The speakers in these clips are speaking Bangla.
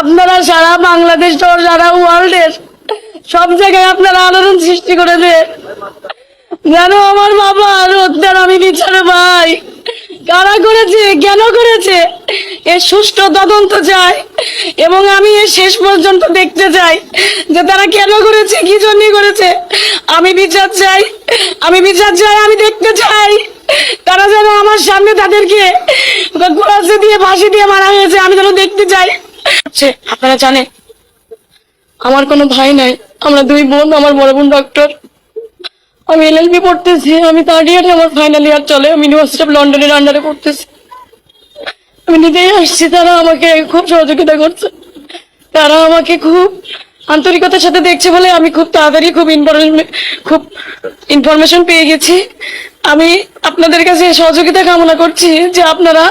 আপনারা সারা বাংলাদেশ সারা ওয়ার্ল্ডের সব জায়গায় আপনারা আলোড়ন সৃষ্টি করে করেছে। যেন আমার বাবা আর হত্যার আমি বিচার ভাই কারা করেছে, কেন করেছে? এর সুষ্ঠু তদন্ত চাই এবং আমি এর শেষ পর্যন্ত দেখতে চাই যে তারা কেন করেছে, কি জন্য করেছে। আমি বিচার চাই, আমি বিচার চাই, আমি দেখতে চাই। তারা যেন আমার সামনে তাদেরকে দিয়ে ফাঁসি দিয়ে মারা হয়েছে, আমি যেন দেখতে চাই। সে, আপনারা জানেন আমার কোনো ভাই নাই আমরা দুই বোন আমার বড় বোন ডক্টর আমি এলএলবি পড়তেছি আমি থার্ড ইয়ারে আমার ফাইনাল ইয়ার চলে আমি ইউনিভার্সিটি অফ লন্ডনের আন্ডারে পড়তেছি। আমি নিজেই আসছি তারা আমাকে খুব সহযোগিতা করছে। তারা আমাকে খুব আন্তরিকতার সাথে দেখছে বলে আমি খুব তাড়াতাড়ি খুব ইনফরমেশন খুব ইনফরমেশন পেয়ে গেছি। আমি আপনাদের কাছে সহযোগিতা কামনা করছি যে আপনারা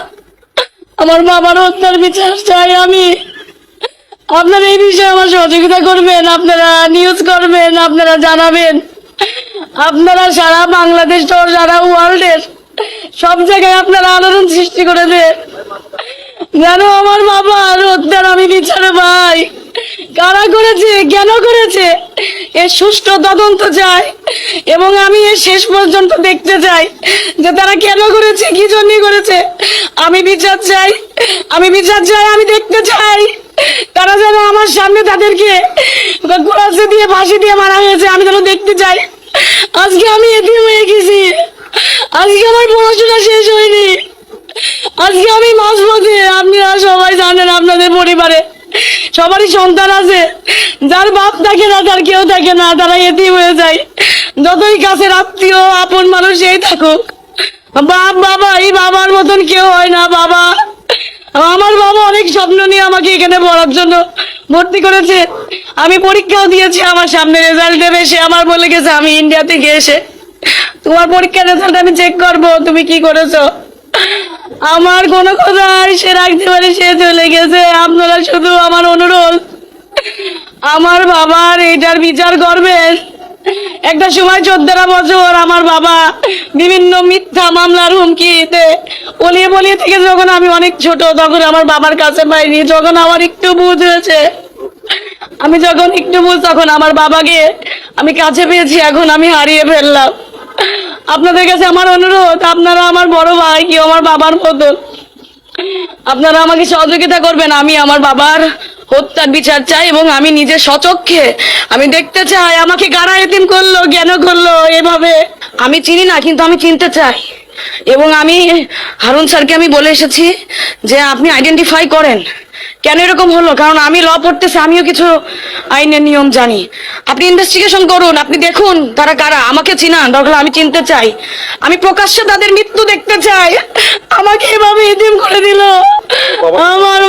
আমার বাবার হত্যার বিচার চাই আমি আপনারা এই বিষয়ে আমার সহযোগিতা করবেন, আপনারা নিউজ করবেন, আপনারা জানাবেন। আপনারা সারা বাংলাদেশ সারা ওয়ার্ল্ডের সব জায়গায় আপনারা আলোড়ন সৃষ্টি করেছে। যেন আমার বাবা হত্যার আমি বিচার পাই। কারা করেছে, কেন করেছে? এর সুষ্ঠু তদন্ত চাই এবং আমি এর শেষ পর্যন্ত দেখতে চাই যে তারা কেন করেছে, কি জন্য করেছে। আমি বিচার চাই, আমি বিচার চাই, আমি দেখতে চাই। তারা যেন আমার সামনে তাদেরকে গোলাসে দিয়ে ফাঁসি দিয়ে মারা হয়েছে, আমি যেন দেখতে চাই। আজকে আমি এতিম হয়ে গেছি। আজকে আমার পড়াশোনা শেষ হয়নি। আজকে আমি মাঝ পথে আপনারা সবাই জানেন আপনাদের পরিবারে, সবারই সন্তান আছে। যার বাপ থাকে না তার কেউ থাকে না তারা এতি হয়ে যায়। যতই কাছের আত্মীয়, আপন মানুষ এই থাকুক, বাপ, বাবা, এই বাবার মতন কেউ হয় না, বাবা। আমার বাবা অনেক স্বপ্ন নিয়ে আমাকে এখানে পড়ার জন্য ভর্তি করেছে। আমি পরীক্ষাও দিয়েছি, আমার সামনে রেজাল্ট দেবে। সে আমার বলে গেছে, আমি ইন্ডিয়া থেকে এসে তোমার পরীক্ষার রেজাল্ট আমি চেক করব, তুমি কি করেছ? আমার কোনো কথা আর সে রাখতে পারে, সে চলে গেছে। আপনারা শুধু আমার অনুরোধ, আমার বাবার এটার বিচার করবেন। একটা সময় চোদ্দটা বছর আমার বাবা বিভিন্ন মিথ্যা মামলার হুমকিতে বলিয়ে বলিয়ে থেকে যখন আমি অনেক ছোট, তখন আমার বাবার কাছে পাইনি। যখন আমার একটু বুঝ হয়েছে, আমি যখন একটু বুঝ, তখন আমার বাবাকে আমি কাছে পেয়েছি, এখন আমি হারিয়ে ফেললাম। আপনাদের কাছে আমার অনুরোধ, আপনারা আমার বড় ভাই কি আমার বাবার মতো, আপনারা আমাকে সহযোগিতা করবেন, আমি আমার বাবার হত্যার বিচার চাই এবং আমি নিজে সচক্ষে আমি দেখতে চাই আমাকে গাড়া এতিম করল জ্ঞান করল এভাবে। আমি চিনি না কিন্তু আমি চিনতে চাই। এবং আমি হারুন স্যারকে আমি বলে এসেছি যে আপনি আইডেন্টিফাই করেন। কেন এরকম হলো? কারণ আমি ল পড়তেছি আমিও কিছু আইনের নিয়ম জানি। আপনি ইনভেস্টিগেশন করুন আপনি দেখুন তারা কারা। আমাকে চিনান দরকার আমি চিনতে চাই। আমি প্রকাশ্যে তাদের মৃত্যু দেখতে চাই। আমাকে এভাবে ইদিম করে দিল। আমার